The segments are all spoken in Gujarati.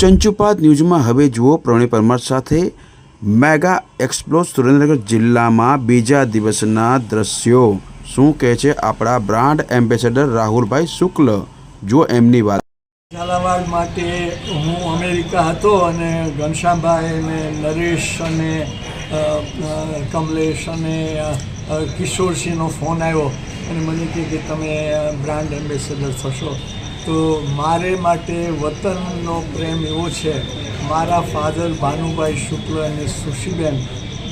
ચંચુપાદ ન્યૂઝમાં હવે જુઓ પ્રવીણ પરમાર સાથે મેગા એક્સપ્લોઝ સુરેન્દ્રનગર જિલ્લામાં બીજા દિવસના દ્રશ્યો. શું કહે છે આપણા બ્રાન્ડ એમ્બેસેડર રાહુલભાઈ શુક્લ? જુઓ એમની વાત. ઝાલાવાડ માટે હું અમેરિકા હતો અને ઘનશ્યામભાઈ અને નરેશ અને કમલેશ અને કિશોરસિંહનો ફોન આવ્યો. અને મને કહે કે તમે બ્રાન્ડ એમ્બેસેડર થશો. તો મારે માટે વતનનો પ્રેમ એવો છે. મારા ફાધર ભાનુભાઈ શુક્લ અને સુશીબેન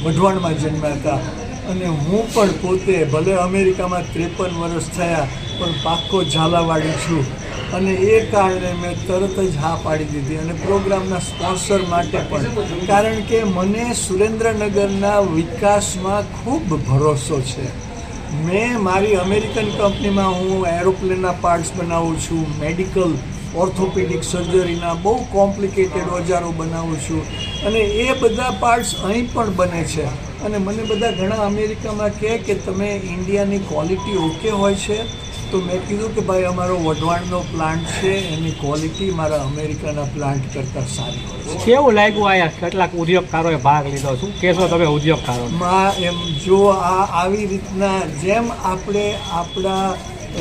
વઢવાણમાં જન્મ્યા હતા. અને હું પણ પોતે ભલે અમેરિકામાં ત્રેપન વર્ષ થયા, પણ પાક્કો ઝાલાવાડી છું. અને એ કારણે મેં તરત જ હા પાડી દીધી અને પ્રોગ્રામના સ્પોન્સર માટે પણ. કારણ કે મને સુરેન્દ્રનગરના વિકાસમાં ખૂબ ભરોસો છે. મેં મારી અમેરિકન કંપનીમાં હું એરોપ્લેનના પાર્ટ્સ બનાવું છું, મેડિકલ, ઓર્થોપેડિક સર્જરીના બહુ કોમ્પ્લિકેટેડ ઓજારો બનાવું છું અને એ બધા પાર્ટ્સ અહીં પણ બને છે. અને મને બધા ઘણા અમેરિકામાં કહે કે તમે ઇન્ડિયાની ક્વોલિટી ઓકે હોય છે. તો મેં કીધું કે ભાઈ અમારો વઢવાણનો પ્લાન્ટ છે એની ક્વોલિટી મારા અમેરિકાના પ્લાન્ટ કરતાં સારી હોય છે. કેવું લાગ્યું આયા કેટલાક ઉદ્યોગકારોએ ભાગ લીધો શું કહેશો તમે ઉદ્યોગકારો માં એમ જો આ આવી રીતના જેમ આપણે આપણા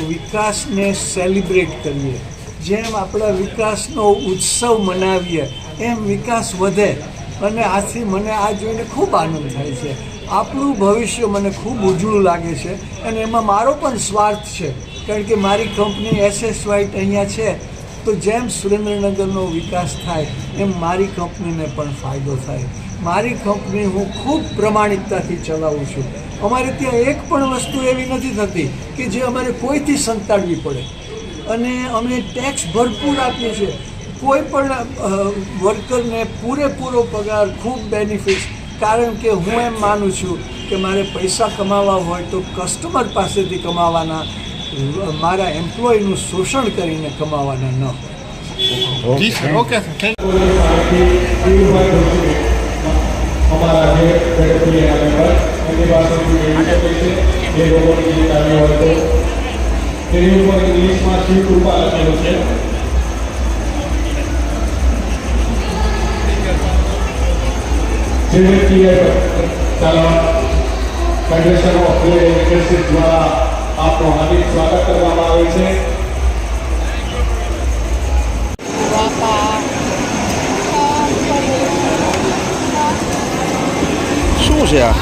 વિકાસને સેલિબ્રેટ કરીએ જેમ આપણા વિકાસનો ઉત્સવ મનાવીએ એમ વિકાસ વધે. અને આથી મને આ જોઈને ખૂબ આનંદ થાય છે. આપણું ભવિષ્ય મને ખૂબ ઉજળું લાગે છે. અને એમાં મારો પણ સ્વાર્થ છે. કારણ કે મારી કંપની એસએસ વાઇટ અહીંયા છે, તો જેમ સુરેન્દ્રનગરનો વિકાસ થાય, એમ મારી કંપનીને પણ ફાયદો થાય. મારી કંપની હું ખૂબ પ્રમાણિકતાથી ચલાવું છું. અમારે ત્યાં એક પણ વસ્તુ એવી નથી થતી કે જે અમારે કોઈથી સંતાડવી પડે. અને અમે ટેક્સ ભરપૂર આપીએ છીએ. કોઈ પણ વર્કરને પૂરેપૂરો પગાર, ખૂબ બેનિફિટ્સ, કારણ કે હું એમ માનું છું કે મારે પૈસા કમાવા હોય તો કસ્ટમર પાસેથી કમાવાના મારા એમ્પ્લોયનું શોષણ કરીને કમાવાના ન હોય. જી સર ઓકે સર થેન્ક અમારા જે ફેક્ટરીના મેમ્બર એમની પાસેથી મેળવી છે જે લોકોની જે કાર્ય હોય તો તેની ઉપર ઇંગ્લિશમાં શિવ કૃપા લખેલું છે જે વ્યક્તિએ ચાલો ફેડરેશન ઓફ ટ્રેડ ઇન્ડસ્ટ્રીઝ દ્વારા આપનું હાર્દિક સ્વાગત કરવામાં આવે છે શું છે આ?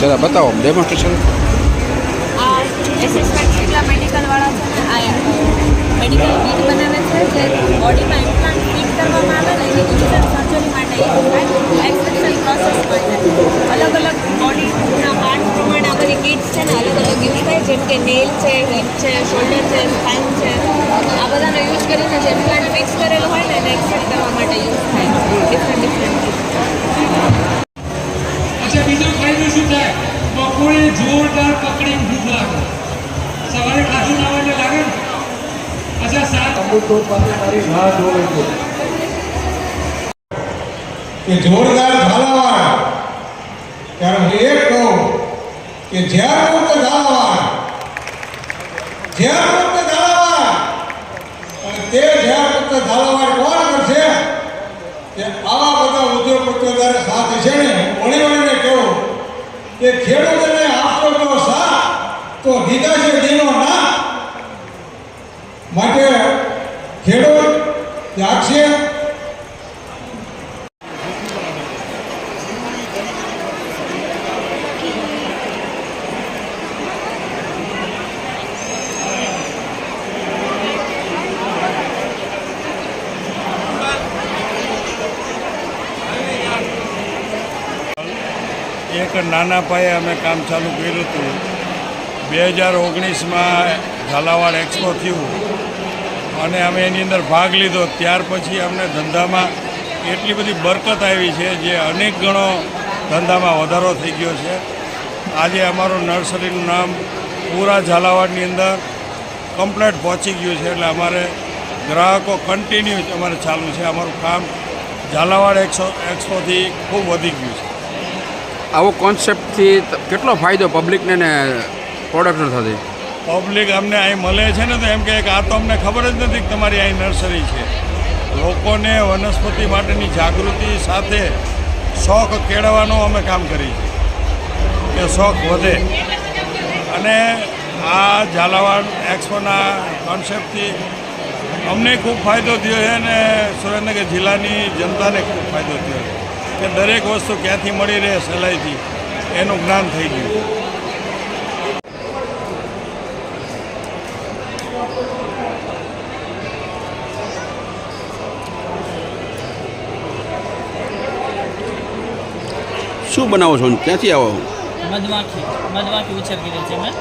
જરા બતાવો ડેમોન્સ્ટ્રેશન આ એસેસમેન્ટ જેટલા મેડિકલવાળા છે ને આ મેડિકલ કીટ બનાવે છે જે બોડીમાં ઇમ્પ્લાન્ટ ફિટ કરવામાં આવે ને એની ઇન્સ્ટન્ટ સર્જરી માટે યુઝ થાય એક્સેપ્શન પ્રોસેસ માટે. અલગ અલગ બોડીના પાર્ટ પ્રમાણે આ બધી કીટ્સ છે ને અલગ અલગ યુઝ થાય જેમ કે નેલ છે હિપ છે શોલ્ડર છે સ્પાઇન છે. આ બધાનો યુઝ કરીને જે પ્લાન્ટ મિક્સ કરેલો હોય ને એને એક્સેપ્ટ કરવા માટે યુઝ થાય ડિફરન્ટ ડિફરન્ટ અચ્છા બીજો ફાયદો શું થાય? બપોરે જોરદાર પકડીને ભૂખ લાગે. સવારે ખાધું ના હોય લાગે ને? અચ્છા સાત અમૃતોર પાસે મારી રાહ જોવે છે. કે જોરદાર ત્યારે હું એક કહું કે જ્યાં મુક્ત ઝાલાવાડ જ્યાં મુક્ત ઝાલાવાડ અને તે જ્યાં મુક્ત ઝાલાવાડ કોણ કરશે? કે આવા બધા ઉદ્યોગપતિઓ જ્યારે સાથે છે ને વળી વળીને કહો કે ખેડૂતોને આપતો તો સાથ, તો દીધા છે દીનો ના માટે ખેડૂત ત્યાગશે એક નાના પાયે અમે કામ ચાલુ કર્યું હતું. બે હજાર ઓગણીસમાં ઝાલાવાડ એક્સપો થયું અને અમે એની અંદર ભાગ લીધો. ત્યાર પછી અમને ધંધામાં એટલી બધી બરકત આવી છે જે અનેક ગણો ધંધામાં વધારો થઈ ગયો છે. આજે અમારું નર્સરીનું નામ પૂરા ઝાલાવાડની અંદર કમ્પ્લેટ પહોંચી ગયું છે એટલે અમારે ગ્રાહકો કન્ટિન્યુ અમારે ચાલુ છે. અમારું કામ ઝાલાવાડ એક્સો, એક્સપોથી ખૂબ વધી ગયું છે. આવો કોન્સેપ્ટથી કેટલો ફાયદો પબ્લિકને ને પ્રોડક્શન થતી પબ્લિક અમને અહીં મળે છે ને તો એમ કે આ તો અમને ખબર જ નથી કે તમારી અહીં નર્સરી છે. લોકોને વનસ્પતિ માટેની જાગૃતિ સાથે શોખ કેળવવાનો અમે કામ કરીએ છીએ. કે શોખ વધે. અને આ ઝાલાવાડ એક્સપોના કોન્સેપ્ટથી અમને ખૂબ ફાયદો થયો છે અને સુરેન્દ્રનગર જિલ્લાની જનતાને ખૂબ ફાયદો થયો છે. કે દરેક વસ્તુ ક્યાંથી મળી રહે સહેલાઈથી એનું જ્ઞાન થઈ ગયું. શું બનાવો છો? ક્યાંથી આવો? મધમાખી મધમાખી ઉછેર કરી છે મેં.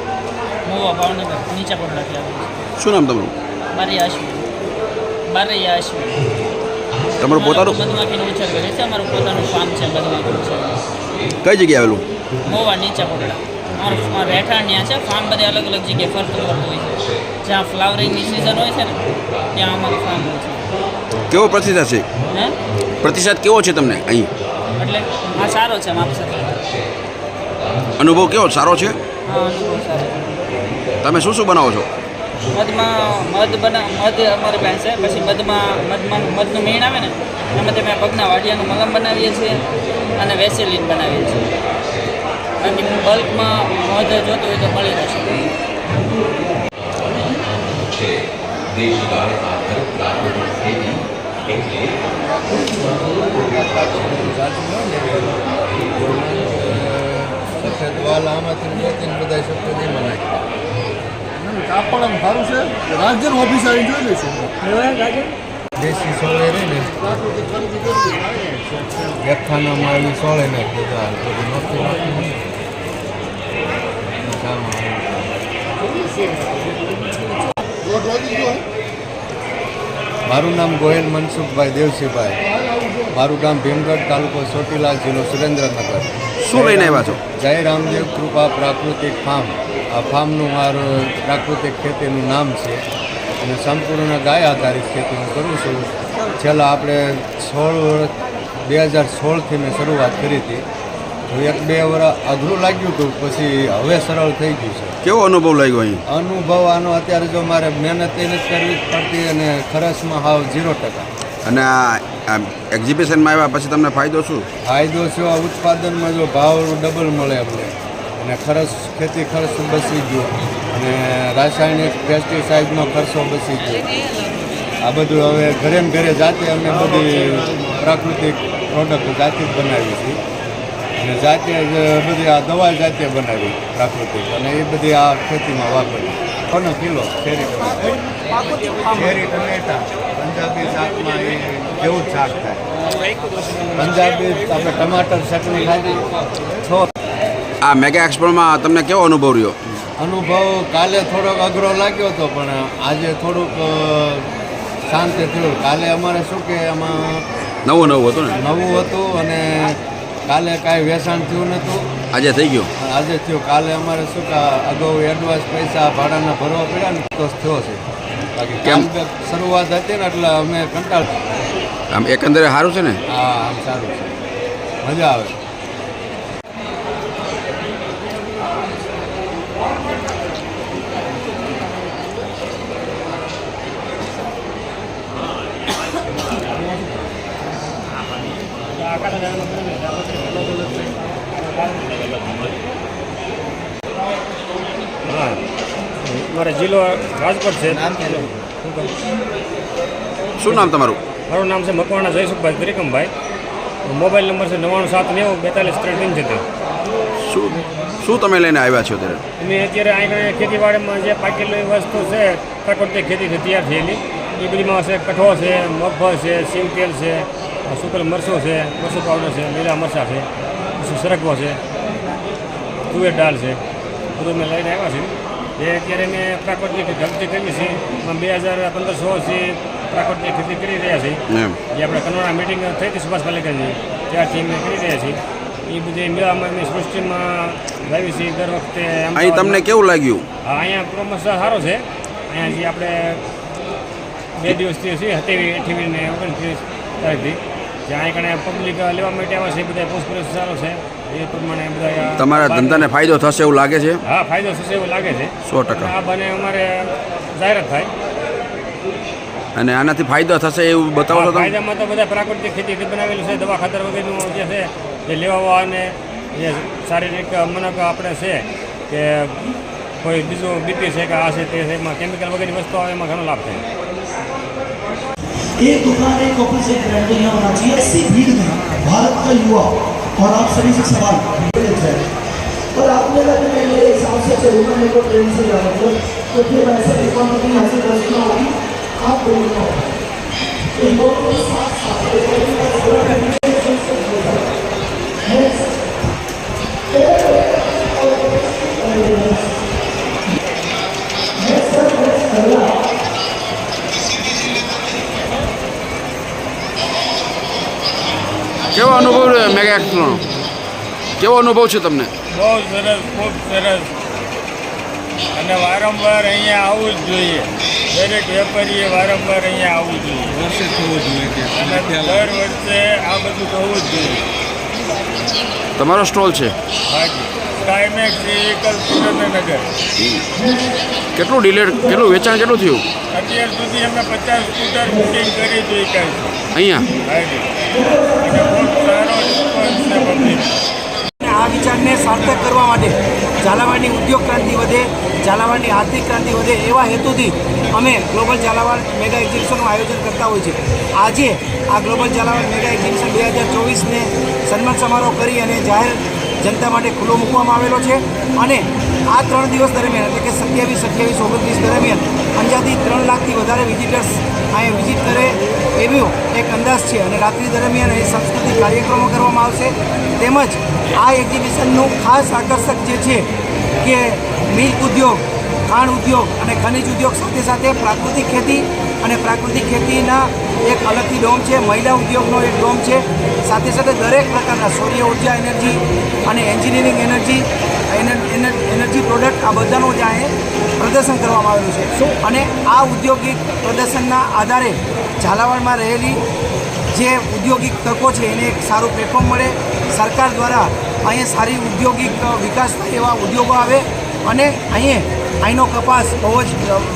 મોવા ભાવનગર નીચા પડવાથી આવે. છે શું નામ તમારું? બારૈયા અશ્વિન. બારૈયા અશ્વિન. તમારું પોતાનું? મધમાખીનો ઉછેર કરે છે. અમારું પોતાનું ફાર્મ છે મધમાખી ઉછેર કઈ જગ્યાએ આવેલું? મોવા નીચા પડલા રહેઠાણ ત્યાં છે. ફાર્મ બધે અલગ અલગ જગ્યાએ ફરતું ફરતું હોય છે. જ્યાં ફ્લાવરિંગની સિઝન હોય છે ને ત્યાં અમારું ફાર્મ હોય છે. કેવો પ્રતિસાદ છે? પ્રતિસાદ કેવો છે તમને અહીં? એટલે હા સારો છે માપ સાથે. અનુભવ કેવો? સારો છે. તમે શું શું બનાવો છો? મધમાં મધ બના મધ અમારી પાસે છે પછી મધમાં મધમાં મધનું મીણ આવે ને એમાં તમે પગના વાડિયાનું મલમ બનાવીએ છીએ અને વેસેલિન બનાવીએ છીએ. બાકી બલ્કમાં મધ જોતું હોય તો મળી જશે સફેદ વાલ આમાંથી મોતીને બધા શબ્દો નહીં નાખી કાપડ આમ સારું છે. રાજ્યનું ઓફિસ આવી જોઈ લઈશું. દેશી સોળે રહી ને. વ્યખાનામાં સોળે નાખી મારું નામ ગોયલ મનસુખભાઈ દેવસિંહભાઈ મારું ગામ ભીમગઢ તાલુકો ચોટીલા જિલ્લો સુરેન્દ્રનગર. શું લઈને આવ્યા છો? જય રામદેવ કૃપા પ્રાકૃતિક ફાર્મ. આ ફાર્મનું મારું પ્રાકૃતિક ખેતીનું નામ છે. અને સંપૂર્ણ ગાય આધારિત ખેતી હું કરું છું. છેલ્લા આપણે સોળ વર્ષ બે હજાર સોળથી મેં શરૂઆત કરી હતી. તો એક બે વર્ષ અઘરું લાગ્યું હતું પછી હવે સરળ થઈ ગયું છે. કેવો અનુભવ લાગ્યો અહીં? અનુભવ આનો અત્યારે જો મારે મહેનત એને જ કરવી પડતી અને ખર્ચમાં હાવ ઝીરો ટકા. અને આ એક્ઝિબિશનમાં આવ્યા પછી તમને ફાયદો શું? ફાયદો છે આ ઉત્પાદનમાં જો ભાવ ડબલ મળે અમને અને ખર્ચ ખેતી ખર્ચ બચી ગયો. અને રાસાયણિક પેસ્ટિસાઇડનો ખર્ચો બચી ગયો. આ બધું હવે ઘરે ઘરે જાતે અમે બધી પ્રાકૃતિક પ્રોડક્ટ જાતે જ બનાવી છે અને જાતે જ બધી આ દવા જાતે બનાવી પ્રાકૃતિક. અને એ બધી આ ખેતીમાં વાપરી કોનો કિલો? ખેરી ખેરી ટમેટા. પંજાબી શાકમાં એ જેવું જ શાક થાય. પંજાબી આપણે ટમાટર, ચટણી ખાધી છો આ મેગા એક્સપોમાં તમને કેવો અનુભવ રહ્યો? અનુભવ કાલે થોડોક અઘરો લાગ્યો હતો પણ આજે થોડુંક શાંતિ થયું. કાલે અમારે શું કે એમાં નવું નવું હતું ને? નવું હતું અને કાલે કાંઈ વેચાણ થયું નહોતું. આજે થઈ ગયું? આજે થયું. કાલે અમારે શું કે અગાઉ એડવાન્સ પૈસા ભાડાના ભરવા પડ્યા ને તો થયો છે. કેમ? શરૂઆત હતી ને એટલે અમે કંટાળ આમ એકંદરે સારું છે ને? હા આમ સારું છે. મજા આવે. મારે જિલ્લો રાજકોટ છે. શું નામ તમારું? મારું નામ છે મકવાણા જયસુખભાઈ ત્રિકમભાઈ. મોબાઈલ નંબર છે નવ્વાણું સાત નેવું બેતાલીસ ત્રણ પંચોતેર. શું શું તમે લઈને આવ્યા છો અત્યારે? અમે અત્યારે અહીંયા ખેતીવાડીમાં જે પાકેલી વસ્તુ છે પ્રાકૃતિક ખેતીથી તૈયાર થયેલી. એ બધીમાં છે કઠો છે મગફળ છે સિંગતેલ છે સુકલ મરચો છે મરચું પાવડર છે લીલા મરચાં છે પછી સરગવો છે તુવેર દાળ છે. બધું મેં લઈને આવ્યા છે જે અત્યારે મેં પ્રાકૃતિક ખેતી કરી છે. બે હજાર પંદર સોળથી પ્રાકૃતિક ખેતી કરી રહ્યા છીએ. જે આપણે કનોડા મિટિંગ થઈ હતી સુભાષ પાલેકરની ત્યારથી અમે કરી રહ્યા છીએ. એ બધી મેળામાં અમે સૃષ્ટિમાં લાવી છીએ દર વખતે અહીં તમને કેવું લાગ્યું? હા અહીંયા પ્રમોશન સારો છે. અહીંયા જે આપણે બે દિવસથી છે સત્યાવીસ અઠ્યાવીસ ને ઓગણત્રીસ તારીખથી. જે અહીં કણે પબ્લિક લેવા માટે આવે છે બધા પૂછપરછ સારો છે. એ પ્રમાણે બધા તમારા ધંધાને ફાયદો થશે એવું લાગે છે? હા ફાયદો થશે એવું લાગે છે. સો ટકા. આ બને અમારે જાહેરાત થાય. અને આનાથી ફાયદો થશે એવું બતાવો તો ફાયદામાં તો બધા પ્રાકૃતિક ખેતી બનાવેલું છે. દવા ખાતર વગેરેનું જે છે જે લેવા અને જે શારીરિક મનક આપણે છે કે કોઈ બીજું બીપી છે કે આ છે તે છે એમાં કેમિકલ વગેરેની વસ્તુ આવે એમાં ઘણો લાભ થાય. एक दुकान, एक ऑफ़िस एक ब्रांड यहाँ होना चाहिए ऐसी भीड़ में भारत का युवा, और आप सभी से सवाल और आपने अगर मेरे हिसाब से मेरे को ट्रेन से जाना तो तो फिर ऐसे इकोनॉमी रचना होगी आप बोलना तो મેગા એક્સપ્લોનો કેવો અનુભવ છે તમને? બહુ સરસ ખૂબ સરસ. અને વારંવાર અહીંયા આવવું જ જોઈએ. દરેક વેપારીએ વારંવાર અહીંયા આવવું જોઈએ. વર્ષે થવું જોઈએ અને દર વર્ષે આ બધું થવું જ જોઈએ. તમારો સ્ટોલ છે? હાજી. Skymax vehicle Surendranagar. કેટલું ડિલેડ કેટલું વેચાણ કેટલું થયું? અત્યાર સુધી અમે પચાસ સ્કૂટર બુકિંગ કરી ચૂક્યા છે. અહીંયા? છે આ વિચારને સાર્થક કરવા માટે ઝાલાવાડની ઉદ્યોગ ક્રાંતિ વધે, ઝાલાવાડની આર્થિક ક્રાંતિ વધે એવા હેતુથી અમે ગ્લોબલ ઝાલાવાડ મેગા એક્ઝિબિશનનું આયોજન કરતા હોય છીએ. આજે આ ગ્લોબલ ઝાલાવાડ મેગા એક્ઝિબિશન બે હજાર ચોવીસને સન્માન સમારોહ કરી અને જાહેર જનતા માટે ખુલ્લો મૂકવામાં આવેલો છે અને આ ત્રણ દિવસ દરમિયાન, એટલે કે સત્યાવીસ, અઠ્યાવીસ, ઓગણત્રીસ દરમિયાન અંજારથી ત્રણ લાખથી વધારે વિઝિટર્સ અહીંયા વિઝિટ કરે એવો એક અંદાજ છે. અને રાત્રિ દરમિયાન અહીં સાંસ્કૃતિક કાર્યક્રમો કરવામાં આવશે. તેમજ આ એક્ઝિબિશનનું ખાસ આકર્ષક જે છે કે મિલ્ક ઉદ્યોગ, ખાણ ઉદ્યોગ અને ખનિજ ઉદ્યોગ સાથે સાથે પ્રાકૃતિક ખેતી અને પ્રાકૃતિક ખેતીના એક અલગથી ડોમ છે મહિલા ઉદ્યોગનો એક ડોમ છે. સાથે સાથે દરેક પ્રકારના સૌર્ય ઊર્જા એનર્જી અને એન્જિનિયરિંગ એનર્જી એનર્જી પ્રોડક્ટ આ બધાનું જ અહીંયા પ્રદર્શન કરવામાં આવેલું છે. અને આ ઔદ્યોગિક પ્રદર્શનના આધારે ઝાલાવાડમાં રહેલી જે ઉદ્યોગિક તકો છે એને એક સારું પ્લેટફોર્મ મળે. સરકાર દ્વારા અહીંયા સારી ઉદ્યોગિક વિકાસ થાય એવા ઉદ્યોગો આવે અને અહીંયા અહીંનો કપાસ બહુ જ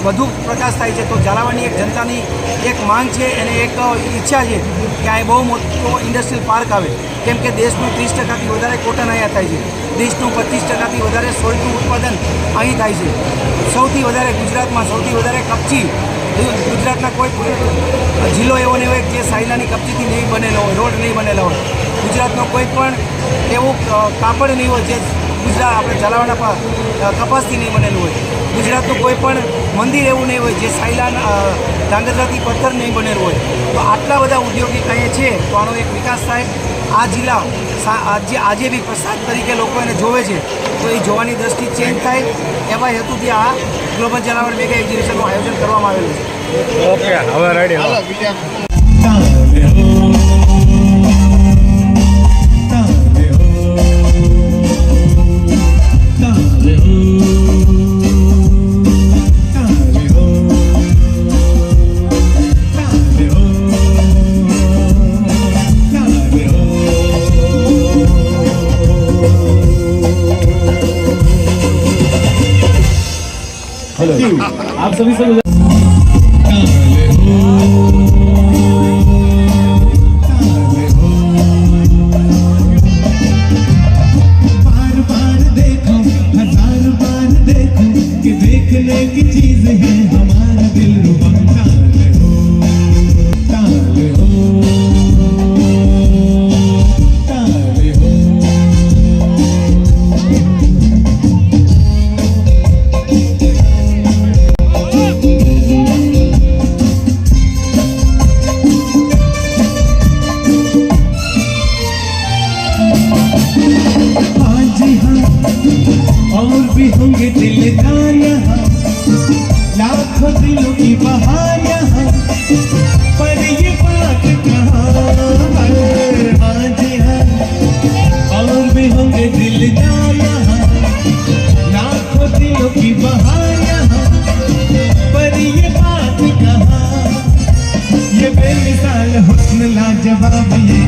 વધુ પ્રકાશ થાય છે. તો ઝાલાવાડની એક જનતાની એક માંગ છે અને એક ઈચ્છા છે કે અહીં બહુ મોટો ઇન્ડસ્ટ્રીયલ પાર્ક આવે. કેમ કે દેશનું ત્રીસ ટકાથી વધારે કોટન અહીંયા થાય છે. દેશનું પચીસ ટકાથી વધારે સોયનું ઉત્પાદન અહીં થાય છે. સૌથી વધારે ગુજરાતમાં સૌથી વધારે કપચી ગુજરાતના કોઈ જિલ્લો એવો નહીં હોય જે સાયલાની કપચીથી નહીં બનેલો હોય, રોડ નહીં બનેલો હોય. ગુજરાતનો કોઈ પણ એવું કાપડ નહીં હોય જે ગુજરાત આપણે ઝાલાવાડના પ- કપાસથી નહીં બનેલું હોય. ગુજરાતનું કોઈ પણ મંદિર એવું નહીં હોય જે સાયલાન ધાંગધ્રાથી પથ્થર નહીં બનેલું હોય. તો આટલા બધા ઉદ્યોગિક કહીએ છે તો આનો એક વિકાસ થાય. આ જિલ્લા આજે આજે બી પ્રસાદ તરીકે લોકો એને જોવે છે. તો એ જોવાની દ્રષ્ટિ ચેન્જ થાય. એવા હેતુથી આ ગ્લોબલ જલાવડ મેગા એક્ઝિબિશનનું આયોજન કરવામાં આવેલું છે. ઓકે હવે રેડી बार Você vai vir